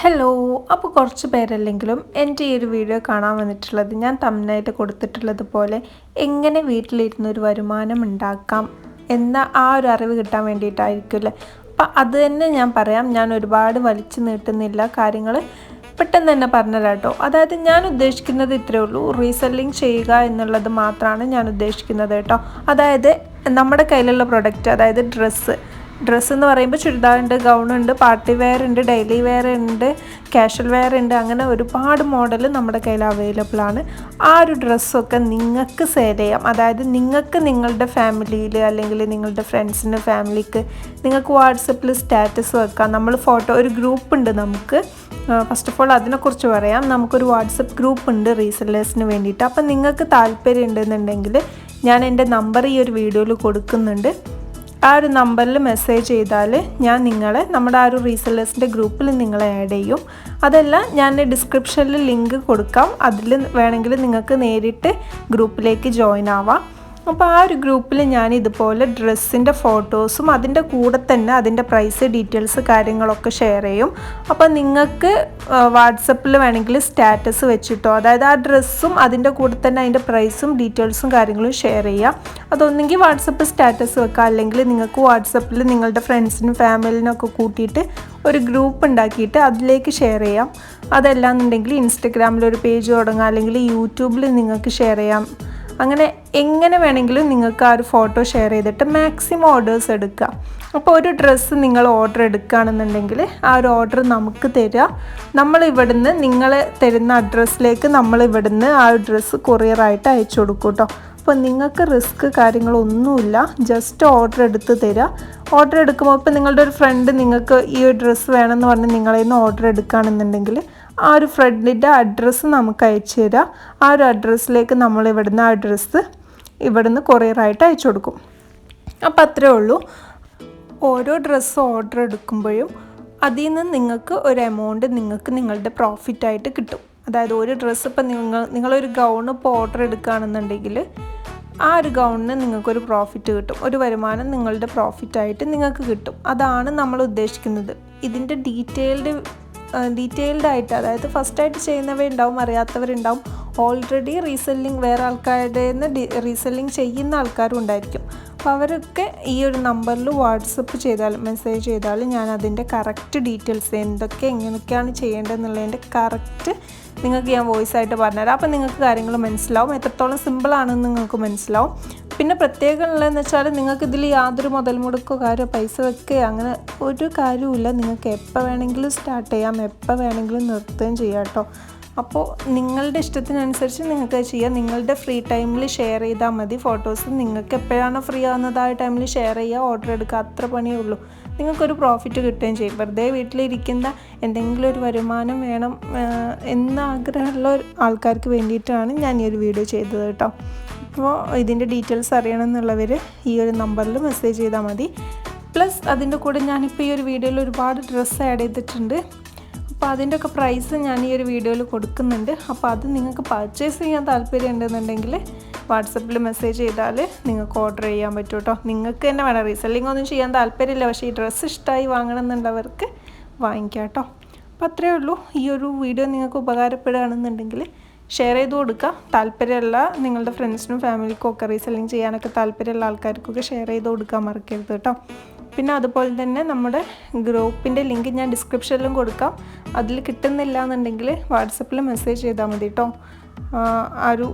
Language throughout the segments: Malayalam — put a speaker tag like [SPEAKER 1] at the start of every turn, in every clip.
[SPEAKER 1] ഹലോ അപ്പോൾ കുറച്ച് പേരല്ലെങ്കിലും എന്റെ ഈ ഒരു വീഡിയോ കാണാൻ വന്നിട്ടുള്ളത് ഞാൻ തമ്മിലായിട്ട് കൊടുത്തിട്ടുള്ളത് പോലെ എങ്ങനെ വീട്ടിലിരുന്ന് ഒരു വരുമാനം ഉണ്ടാക്കാം എന്ന ആ ഒരു അറിവ് കിട്ടാൻ വേണ്ടിയിട്ടായിരിക്കുമല്ലേ? അപ്പം അത് തന്നെ ഞാൻ പറയാം. ഞാൻ ഒരുപാട് വലിച്ചു നീട്ടുന്നില്ല കാര്യങ്ങൾ. പെട്ടെന്ന് തന്നെ പറഞ്ഞുതരാം കേട്ടോ. അതായത് ഞാൻ ഉദ്ദേശിക്കുന്നത് ഇത്രയേ ഉള്ളൂ. റീസെല്ലിങ് ചെയ്യുക എന്നുള്ളത് മാത്രമാണ് ഞാൻ ഉദ്ദേശിക്കുന്നത് കേട്ടോ. അതായത് നമ്മുടെ കയ്യിലുള്ള പ്രൊഡക്റ്റ് അതായത് ഡ്രസ്സ് ഡ്രസ്സ് എന്ന് പറയുമ്പോൾ ചുരിദാറുണ്ട് ഗൗണുണ്ട് പാർട്ടി വെയർ ഉണ്ട് ഡെയിലി വെയർ ഉണ്ട് കാഷ്വൽ വെയർ ഉണ്ട് അങ്ങനെ ഒരുപാട് മോഡൽ നമ്മുടെ കയ്യിൽ അവൈലബിൾ ആണ്. ആ ഒരു ഡ്രസ്സൊക്കെ നിങ്ങൾക്ക് സെയിൽ ചെയ്യാം. അതായത് നിങ്ങൾക്ക് നിങ്ങളുടെ ഫാമിലിയിൽ അല്ലെങ്കിൽ നിങ്ങളുടെ ഫ്രണ്ട്സിന് ഫാമിലിക്ക് നിങ്ങൾക്ക് വാട്സപ്പിൽ സ്റ്റാറ്റസ് വെക്കാം. നമ്മൾ ഫോട്ടോ ഒരു ഗ്രൂപ്പ് ഉണ്ട് നമുക്ക്. ഫസ്റ്റ് ഓഫ് ഓൾ അതിനെക്കുറിച്ച് പറയാം. നമുക്കൊരു വാട്സപ്പ് ഗ്രൂപ്പ് ഉണ്ട് റീസെല്ലേഴ്സിന് വേണ്ടിയിട്ട്. അപ്പം നിങ്ങൾക്ക് താല്പര്യം ഉണ്ടെന്നുണ്ടെങ്കിൽ ഞാൻ എന്റെ നമ്പർ ഈ ഒരു വീഡിയോയിൽ കൊടുക്കുന്നുണ്ട്. ആ ഒരു നമ്പറിൽ മെസ്സേജ് ചെയ്താൽ ഞാൻ നിങ്ങളെ നമ്മുടെ ആ ഒരു റീസെല്ലേഴ്സിന്റെ ഗ്രൂപ്പിൽ നിങ്ങളെ ആഡ് ചെയ്യും. അതല്ല ഞാൻ ഡിസ്ക്രിപ്ഷനിൽ ലിങ്ക് കൊടുക്കാം. അതിൽ വേണമെങ്കിൽ നിങ്ങൾക്ക് നേരിട്ട് ഗ്രൂപ്പിലേക്ക് ജോയിൻ ആവാം. അപ്പോൾ ആ ഒരു ഗ്രൂപ്പിൽ ഞാൻ ഇതുപോലെ ഡ്രസ്സിന്റെ ഫോട്ടോസും അതിന്റെ കൂടെ തന്നെ അതിന്റെ പ്രൈസ് ഡീറ്റെയിൽസ് കാര്യങ്ങളൊക്കെ ഷെയർ ചെയ്യും. അപ്പോൾ നിങ്ങൾക്ക് വാട്സപ്പിൽ വേണമെങ്കിൽ സ്റ്റാറ്റസ് വെച്ചിട്ടോ അതായത് ആ ഡ്രസ്സും അതിന്റെ കൂടെ തന്നെ അതിന്റെ പ്രൈസും ഡീറ്റെയിൽസും കാര്യങ്ങളും ഷെയർ ചെയ്യാം. അതൊന്നെങ്കിൽ വാട്സപ്പ് സ്റ്റാറ്റസ് വെക്കുക അല്ലെങ്കിൽ നിങ്ങൾക്ക് വാട്സപ്പിൽ നിങ്ങളുടെ ഫ്രണ്ട്സിനും ഫാമിലിനൊക്കെ കൂട്ടിയിട്ട് ഒരു ഗ്രൂപ്പ് ഉണ്ടാക്കിയിട്ട് അതിലേക്ക് ഷെയർ ചെയ്യാം. അതല്ലാന്നുണ്ടെങ്കിൽ ഇൻസ്റ്റഗ്രാമിൽ ഒരു പേജ് തുടങ്ങാം. അല്ലെങ്കിൽ യൂട്യൂബിൽ നിങ്ങൾക്ക് ഷെയർ ചെയ്യാം. അങ്ങനെ എങ്ങനെ വേണമെങ്കിലും നിങ്ങൾക്ക് ആ ഒരു ഫോട്ടോ ഷെയർ ചെയ്തിട്ട് മാക്സിമം ഓർഡേഴ്സ് എടുക്കുക. അപ്പോൾ ഒരു ഡ്രസ്സ് നിങ്ങൾ ഓർഡർ എടുക്കുകയാണെന്നുണ്ടെങ്കിൽ ആ ഒരു ഓർഡർ നമുക്ക് തരിക. നമ്മൾ ഇവിടുന്ന് നിങ്ങൾ തരുന്ന അഡ്രസ്സിലേക്ക് നമ്മൾ ഇവിടുന്ന് ആ ഡ്രസ്സ് കൊറിയറായിട്ട് അയച്ചു കൊടുക്കും കേട്ടോ അപ്പോൾ നിങ്ങൾക്ക് റിസ്ക് കാര്യങ്ങളൊന്നുമില്ല. ജസ്റ്റ് ഓർഡർ എടുത്ത് തരിക. ഓർഡർ എടുക്കുമ്പോൾ ഇപ്പോൾ നിങ്ങളുടെ ഒരു ഫ്രണ്ട് നിങ്ങൾക്ക് ഈ ഡ്രസ്സ് വേണമെന്ന് പറഞ്ഞ് നിങ്ങളിൽ നിന്ന് ഓർഡർ എടുക്കുകയാണെന്നുണ്ടെങ്കിൽ ആ ഒരു ഫ്രണ്ടിന്റെ അഡ്രസ്സ് നമുക്ക് അയച്ചു തരിക ആ ഒരു അഡ്രസ്സിലേക്ക് നമ്മൾ ഇവിടുന്ന് അഡ്രസ്സ് ഡ്രസ്സ് ഇവിടുന്ന് കൊറിയറായിട്ട് അയച്ചു കൊടുക്കും. അപ്പം അത്രേ ഉള്ളൂ. ഓരോ ഡ്രസ്സ് ഓർഡർ എടുക്കുമ്പോഴും അതിൽ നിന്ന് നിങ്ങൾക്ക് ഒരു എമൗണ്ട് നിങ്ങൾക്ക് നിങ്ങളുടെ പ്രോഫിറ്റായിട്ട് കിട്ടും. അതായത് ഒരു ഡ്രസ്സ് ഇപ്പം നിങ്ങൾ നിങ്ങളൊരു ഗൗൺ ഇപ്പോൾ ഓർഡർ എടുക്കുകയാണെന്നുണ്ടെങ്കിൽ ആ ഒരു ഗൗണിന് നിങ്ങൾക്കൊരു പ്രോഫിറ്റ് കിട്ടും. ഒരു വരുമാനം നിങ്ങളുടെ പ്രോഫിറ്റായിട്ട് നിങ്ങൾക്ക് കിട്ടും. അതാണ് നമ്മൾ ഉദ്ദേശിക്കുന്നത്. ഇതിന്റെ ഡീറ്റെയിൽഡ് ഡീറ്റെയിൽഡ് ആയിട്ട് അതായത് ഫസ്റ്റായിട്ട് ചെയ്യുന്നവരുണ്ടാവും അറിയാത്തവരുണ്ടാവും ഓൾറെഡി റീസെല്ലിംഗ് വേറെ ആൾക്കാരുടെ നിന്ന് റീസെല്ലിംഗ് ചെയ്യുന്ന ആൾക്കാരും ഉണ്ടായിരിക്കും. അപ്പോൾ അവരൊക്കെ ഈ ഒരു നമ്പറിൽ വാട്സപ്പ് ചെയ്താൽ മെസ്സേജ് ചെയ്താൽ ഞാൻ അതിന്റെ കറക്റ്റ് ഡീറ്റെയിൽസ് എന്തൊക്കെ എങ്ങനെയൊക്കെയാണ് ചെയ്യേണ്ടതെന്നുള്ളതിന്റെ കറക്റ്റ് നിങ്ങൾക്ക് ഞാൻ വോയിസ് ആയിട്ട് പറഞ്ഞുതരാം അപ്പോൾ നിങ്ങൾക്ക് കാര്യങ്ങൾ മനസ്സിലാവും. എത്രത്തോളം സിമ്പിളാണെന്ന് നിങ്ങൾക്ക് മനസ്സിലാവും. പിന്നെ പ്രത്യേകം ഉള്ളതെന്ന് വെച്ചാൽ നിങ്ങൾക്ക് ഇതിൽ യാതൊരു മുതൽ മുടക്കോ കാര്യമോ പൈസ വെക്കുകയോ അങ്ങനെ ഒരു കാര്യവുമില്ല. നിങ്ങൾക്ക് എപ്പോൾ വേണമെങ്കിലും സ്റ്റാർട്ട് ചെയ്യാം. എപ്പോൾ വേണമെങ്കിലും നിർത്തുകയും ചെയ്യാം കേട്ടോ. അപ്പോൾ നിങ്ങളുടെ ഇഷ്ടത്തിനനുസരിച്ച് നിങ്ങൾക്ക് ചെയ്യാം. നിങ്ങളുടെ ഫ്രീ ടൈമിൽ ഷെയർ ചെയ്താൽ മതി ഫോട്ടോസ് നിങ്ങൾക്ക് എപ്പോഴാണോ ഫ്രീ ആവുന്നത് ആ ടൈമിൽ ഷെയർ ചെയ്യുക ഓർഡർ എടുക്കുക അത്ര പണിയേ ഉള്ളൂ. നിങ്ങൾക്കൊരു പ്രോഫിറ്റ് കിട്ടുകയും ചെയ്യും. വെറുതെ വീട്ടിലിരിക്കുന്ന എന്തെങ്കിലും ഒരു വരുമാനം വേണം എന്ന ആഗ്രഹമുള്ള ആൾക്കാർക്ക് വേണ്ടിയിട്ടാണ് ഞാൻ ഈ ഒരു വീഡിയോ ചെയ്തത് കേട്ടോ. അപ്പോൾ ഇതിന്റെ ഡീറ്റെയിൽസ് അറിയണമെന്നുള്ളവർ ഈ ഒരു നമ്പറിൽ മെസ്സേജ് ചെയ്താൽ മതി. പ്ലസ് അതിന്റെ കൂടെ ഞാനിപ്പോൾ ഈ ഒരു വീഡിയോയിൽ ഒരുപാട് ഡ്രസ്സ് ആഡ് ചെയ്തിട്ടുണ്ട്. അപ്പോൾ അതിന്റെയൊക്കെ പ്രൈസ് ഞാൻ ഈ ഒരു വീഡിയോയിൽ കൊടുക്കുന്നുണ്ട്. അപ്പോൾ അത് നിങ്ങൾക്ക് പർച്ചേസ് ചെയ്യാൻ താല്പര്യം ഉണ്ടെന്നുണ്ടെങ്കിൽ വാട്സപ്പിൽ മെസ്സേജ് ചെയ്താൽ നിങ്ങൾക്ക് ഓർഡർ ചെയ്യാൻ പറ്റും കേട്ടോ നിങ്ങൾക്ക് തന്നെ വേണം. റീസെല്ലിംഗ് ഒന്നും ചെയ്യാൻ താല്പര്യമില്ല. പക്ഷേ ഈ ഡ്രസ്സ് ഇഷ്ടമായി വാങ്ങണം എന്നുള്ളവർക്ക് വാങ്ങിക്കാം കേട്ടോ അപ്പോൾ അത്രയേ ഉള്ളൂ. ഈ ഒരു വീഡിയോ നിങ്ങൾക്ക് ഉപകാരപ്പെടുകയാണെന്നുണ്ടെങ്കിൽ ഷെയർ ചെയ്ത് കൊടുക്കുക. താല്പര്യമുള്ള നിങ്ങളുടെ ഫ്രണ്ട്സിനും ഫാമിലിക്കും ഒക്കെ റീസെല്ലിംഗ് ചെയ്യാനൊക്കെ താല്പര്യമുള്ള ആൾക്കാർക്കൊക്കെ ഷെയർ ചെയ്ത് കൊടുക്കാൻ മറക്കരുത് കേട്ടോ പിന്നെ അതുപോലെ തന്നെ നമ്മുടെ ഗ്രൂപ്പിന്റെ ലിങ്ക് ഞാൻ ഡിസ്ക്രിപ്ഷനിലും കൊടുക്കാം. അതിൽ കിട്ടുന്നില്ല എന്നുണ്ടെങ്കിൽ വാട്സപ്പിൽ മെസ്സേജ് ചെയ്താൽ മതി കേട്ടോ. ആ ഒരു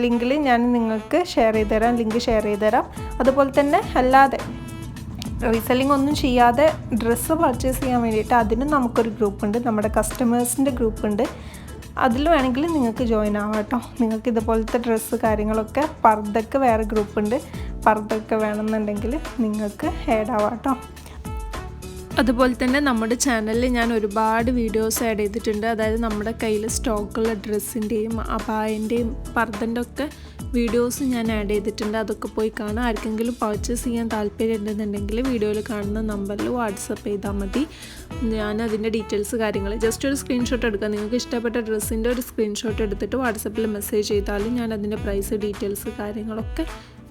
[SPEAKER 1] ലിങ്കിൽ ഞാൻ നിങ്ങൾക്ക് ഷെയർ ചെയ്ത് തരാം ലിങ്ക് ഷെയർ ചെയ്ത് തരാം. അതുപോലെ തന്നെ അല്ലാതെ റീസെല്ലിംഗ് ഒന്നും ചെയ്യാതെ ഡ്രസ്സ് പർച്ചേസ് ചെയ്യാൻ വേണ്ടിയിട്ട് അതിനും നമുക്കൊരു ഗ്രൂപ്പുണ്ട്. നമ്മുടെ കസ്റ്റമേഴ്സിന്റെ ഗ്രൂപ്പുണ്ട്. അതിൽ വേണമെങ്കിൽ നിങ്ങൾക്ക് ജോയിൻ ആവാം കേട്ടോ. നിങ്ങൾക്ക് ഇതുപോലത്തെ ഡ്രസ്സ് കാര്യങ്ങളൊക്കെ പർദ്ദക്ക് വേറെ ഗ്രൂപ്പുണ്ട്. പർദ്ദൊക്കെ വേണമെന്നുണ്ടെങ്കിൽ നിങ്ങൾക്ക് ആഡ് കേട്ടോ അതുപോലെ തന്നെ നമ്മുടെ ചാനലിൽ ഞാൻ ഒരുപാട് വീഡിയോസ് ആഡ് ചെയ്തിട്ടുണ്ട്. അതായത് നമ്മുടെ കയ്യിൽ സ്റ്റോക്കുള്ള ഡ്രസ്സിന്റെയും അപായന്റെയും പർദ്ദന്റെ ഒക്കെ വീഡിയോസ് ഞാൻ ആഡ് ചെയ്തിട്ടുണ്ട്. അതൊക്കെ പോയി കാണാം. ആർക്കെങ്കിലും പർച്ചേസ് ചെയ്യാൻ താല്പര്യം ഉണ്ടെന്നുണ്ടെങ്കിൽ വീഡിയോയിൽ കാണുന്ന നമ്പറിൽ വാട്സപ്പ് ചെയ്താൽ മതി. ഞാൻ അതിന്റെ ഡീറ്റെയിൽസ് കാര്യങ്ങൾ ജസ്റ്റ് ഒരു സ്ക്രീൻഷോട്ട് എടുക്കുക നിങ്ങൾക്ക് ഇഷ്ടപ്പെട്ട ഡ്രസ്സിന്റെ ഒരു സ്ക്രീൻഷോട്ട് എടുത്തിട്ട് വാട്സപ്പിൽ മെസ്സേജ് ചെയ്താലും ഞാൻ അതിന്റെ പ്രൈസ് ഡീറ്റെയിൽസ് കാര്യങ്ങളൊക്കെ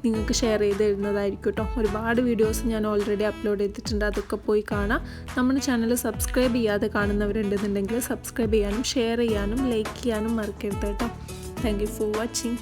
[SPEAKER 1] നിങ്ങൾക്ക് ഷെയർ ചെയ്ത് തരുന്നതായിരിക്കും കേട്ടോ. ഒരുപാട് വീഡിയോസ് ഞാൻ ഓൾറെഡി അപ്ലോഡ് ചെയ്തിട്ടുണ്ട്. അതൊക്കെ പോയി കാണാം. നമ്മുടെ ചാനൽ സബ്സ്ക്രൈബ് ചെയ്യാതെ കാണുന്നവരുണ്ടെന്നുണ്ടെങ്കിൽ സബ്സ്ക്രൈബ് ചെയ്യാനും ഷെയർ ചെയ്യാനും ലൈക്ക് ചെയ്യാനും മറക്കരുത് കേട്ടോ. Thank you for watching